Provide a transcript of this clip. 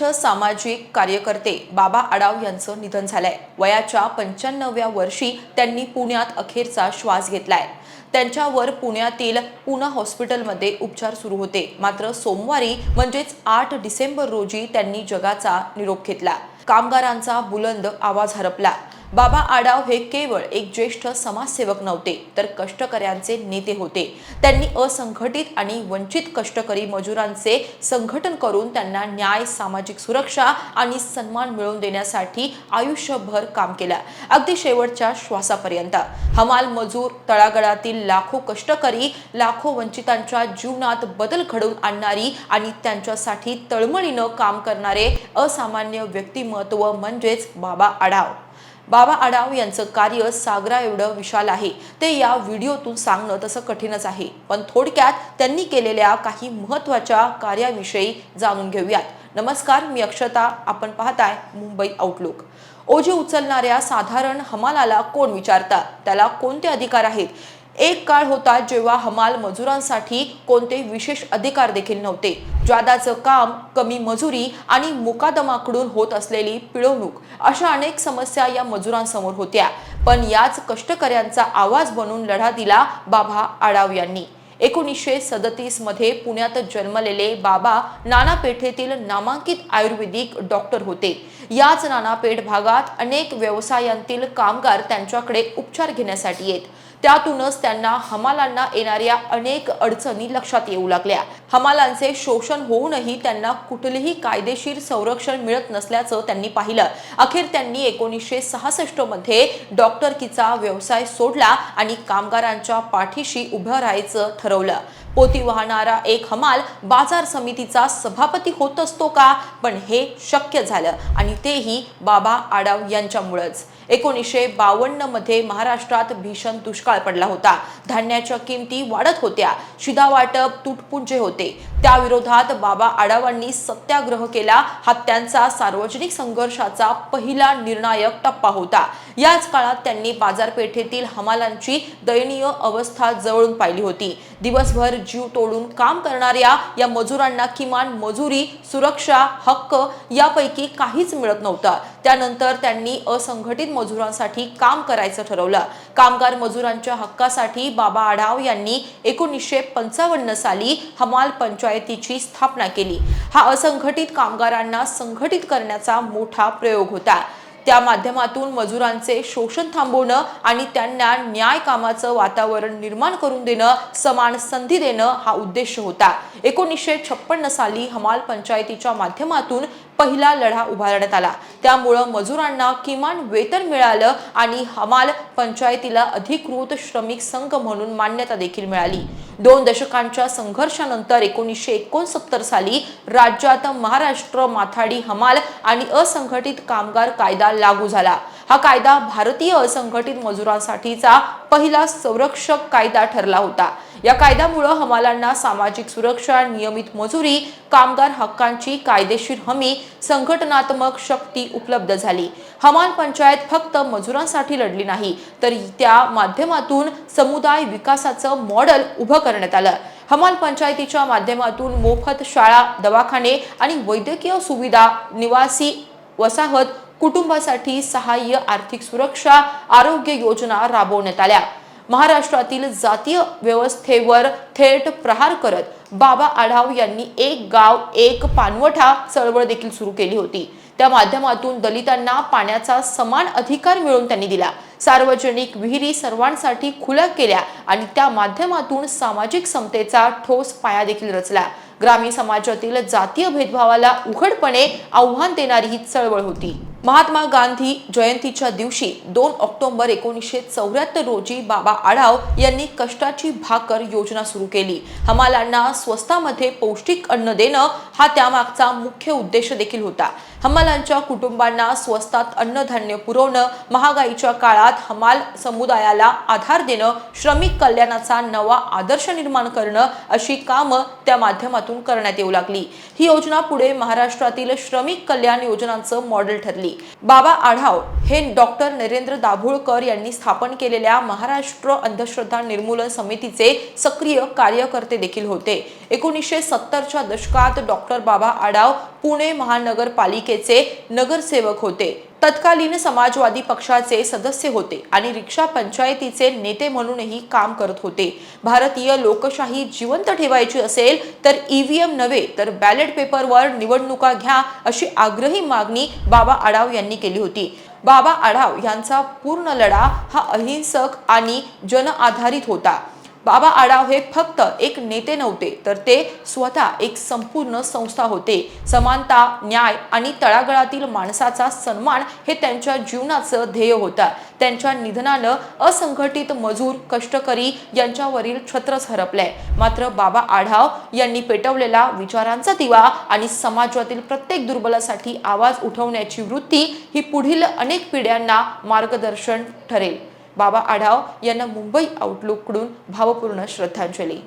ज्येष्ठ सामाजिक कार्यकर्ते बाबा आडाव यांचं निधन झालंय. वयाच्या पंच्याण्णव्या वर्षी त्यांनी पुण्यात अखेरचा श्वास घेतलाय. त्यांच्यावर पुण्यातील पुना हॉस्पिटलमध्ये उपचार सुरू होते. मात्र सोमवारी म्हणजेच आठ डिसेंबर रोजी त्यांनी जगाचा निरोप घेतला. कामगारांचा बुलंद आवाज हरपला. बाबा आडाव हे केवळ एक ज्येष्ठ समाजसेवक नव्हते तर कष्टकऱ्यांचे नेते होते. त्यांनी असंघटित आणि वंचित कष्टकरी मजुरांचे संघटन करून त्यांना न्याय सामाजिक सुरक्षा आणि सन्मान मिळवून देण्यासाठी आयुष्यभर काम केलं. अगदी शेवटच्या श्वासापर्यंत. हमाल मजूर तळागळातील लाखो कष्टकरी लाखो वंचितांच्या जीवनात बदल घडवून आणणारी आणि त्यांच्यासाठी तळमळीनं काम करणारे असामान्य व्यक्तिमत्व म्हणजेच बाबा आढाव बाबा आडाव यांचं कार्य सागरा एवढं विशाल आहे. ते या व्हिडिओतून सांगणं तसं कठीणच आहे. पण थोडक्यात त्यांनी केलेल्या काही महत्त्वाच्या कार्याविषयी जाणून घेऊयात. नमस्कार मी अक्षता. आपण पाहताय मुंबई आउटलुक ओझे उचलणाऱ्या साधारण हमालाला कोण विचारतात? त्याला कोणते अधिकार आहेत? एक काळ होता जेव्हा हमाल मजुरांसाठी कोणते विशेष अधिकार देखील नव्हते. ज्वादाचं काम कमी मजुरी आणि मुकादमाकडून होत असलेली पिळवणूक अशा अनेक समस्या या मजुरांसमोर होत्या. पण याच कष्टकऱ्यांचा आवाज बनून लढा दिला बाबा आडाव यांनी. एकोणीसशे सदतीसमध्ये पुण्यात जन्मलेले बाबा नानापेठेतील नामांकित आयुर्वेदिक डॉक्टर होते. याच नानापेठ भागात अनेक व्यवसायांतील कामगार त्यांच्याकडे उपचार घेण्यासाठी येत. त्यातूनच त्यांना हमालांना येणाऱ्या अनेक अडचणी लक्षात येऊ लागल्या. हमालांचे शोषण होऊनही त्यांना कुठलेही कायदेशीर संरक्षण मिळत नसल्याचं त्यांनी पाहिलं. अखेर त्यांनी एकोणीसशे सहासष्टमध्ये डॉक्टरकीचा व्यवसाय सोडला आणि कामगारांच्या पाठीशी उभं राहायचं ठरवलं. पोती वाहणारा एक हमाल बाजार समितीचा सभापती होत असतो का? पण हे शक्य झालं आणि तेही बाबा आडाव यांच्यामुळंच. एकोणीसशे बावन्नमध्ये महाराष्ट्रात भीषण दुष्काळ पडला होता. धान्याच्या किमती वाढत होत्या. शिधावाटप तुटपुंजे होते. त्याविरोधात बाबा आडावांनी सत्याग्रह केला. हा त्यांचा सार्वजनिक संघर्षाचा पहिला निर्णायक टप्पा होता. याच काळात त्यांनी बाजारपेठेतील हमालांची दयनीय अवस्था जवळून पाहिली होती. दिवसभर जीव तोडून काम करणाऱ्या या मजुरांना किमान मजुरी सुरक्षा हक्क यापैकी काहीच मिळत नव्हतं. त्यानंतर त्यांनी असंघटित मजुरांसाठी काम करायचं ठरवलं. कामगार मजुरांच्या हक्कासाठी बाबा आढाव यांनी एकोणीसशे पंचावन्न साली हमाल पंचायतीची स्थापना केली. हा असंघटित कामगारांना संघटित करण्याचा मोठा प्रयोग होता. त्या माध्यमातून मजुरांचे शोषण थांबवणं आणि त्यांना न्याय कामाचं वातावरण निर्माण करून देणं समान संधी देणं हा उद्देश होता. एकोणीसशे छप्पन्न साली हमाल पंचायतीच्या माध्यमातून पहिला लढा उभारण्यात आला. त्यामुळं मजुरांना किमान वेतन मिळालं आणि हमाल पंचायतीला अधिकृत श्रमिक संघ म्हणून मान्यता देखील मिळाली. दोन दशकांच्या संघर्षानंतर एकोणीसशे एकोणसत्तर साली राज्यात महाराष्ट्र माथाडी हमाल आणि असंघटित कामगार कायदा लागू झाला. हा कायदा भारतीय असंघटित मजुरांसाठीचा पहिला संरक्षक कायदा ठरला होता. या कायद्यामुळं हमालांना सामाजिक सुरक्षा नियमित मजुरी कामगार हक्कांची कायदेशीर हमी संघटनात्मक शक्ती उपलब्ध झाली. हमाल पंचायत फक्त मजुरांसाठी लढली नाही तर त्या माध्यमातून समुदाय विकासाचं मॉडेल उभं करण्यात आलं. हमाल पंचायतीच्या माध्यमातून मोफत शाळा दवाखाने आणि वैद्यकीय सुविधा निवासी वसाहत कुटुंबासाठी सहाय्य आर्थिक सुरक्षा आरोग्य योजना राबवण्यात आल्या. महाराष्ट्रातील जातीय व्यवस्थेवर थेट प्रहार करत बाबा आढाव यांनी एक गाव एक पानवठा चळवळ देखील सुरू केली होती. त्या माध्यमातून दलितांना पाण्याचा समान अधिकार मिळवून त्यांनी दिला. सार्वजनिक विहिरी सर्वांसाठी खुल्या केल्या आणि त्या माध्यमातून सामाजिक समतेचा ठोस पाया देखील रचला. ग्रामीण समाजातील जातीय भेदभावाला उघडपणे आव्हान देणारी ही चळवळ होती. महात्मा गांधी जयंतीच्या दिवशी दोन ऑक्टोबर एकोणीसशे चौऱ्याहत्तर रोजी बाबा आढाव यांनी कष्टाची भाकर योजना सुरू केली. हमालांना स्वस्तामध्ये पौष्टिक अन्न देणं हा त्यामागचा मुख्य उद्देश देखील होता. हमालांच्या कुटुंबांना स्वस्तात अन्नधान्य पुरवणं महागाईच्या काळात हमाल समुदायाला आधार देणं श्रमिक कल्याणाचा नवा आदर्श निर्माण करणं अशी कामं त्या माध्यमातून करण्यात येऊ लागली. ही योजना पुढे महाराष्ट्रातील श्रमिक कल्याण योजनांचं मॉडेल ठरली. बाबा आढाव हे डॉक्टर नरेंद्र दाभोळकर यांनी स्थापन केलेल्या महाराष्ट्र अंधश्रद्धा निर्मूलन समितीचे सक्रिय कार्यकर्ते देखील होते. एकोणीसशे सत्तरच्या दशकात डॉक्टर बाबा आडाव पुणे महानगरपालिकेचे नगरसेवक होते. तत्कालीन समाजवादी पक्षाचे सदस्य होते आणि रिक्षा पंचायतीचे नेते म्हणूनही काम करत होते. भारतीय लोकशाही जिवंत ठेवायची असेल तर ईव्हीएम नव्हे तर बॅलेट पेपरवर निवडणुका घ्या अशी आग्रही मागणी बाबा आढाव यांनी केली होती. बाबा आढाव यांचा पूर्ण लढा हा अहिंसक आणि जन आधारित होता. बाबा आढाव हे फक्त एक नेते नव्हते तर ते स्वतः एक संपूर्ण संस्था होते. समानता न्याय आणि तळागळातील माणसाचा सन्मान हे त्यांच्या जीवनाचं ध्येय होतं. त्यांच्या निधनानं असंघटित मजूर कष्टकरी यांच्यावरील छत्रच हरपलंय मात्र बाबा आढाव यांनी पेटवलेला विचारांचा दिवा आणि समाजातील प्रत्येक दुर्बलासाठी आवाज उठवण्याची वृत्ती ही पुढील अनेक पिढ्यांना मार्गदर्शन ठरेल. बाबा आढाव यांना मुंबई आउटलुककडून भावपूर्ण श्रद्धांजली.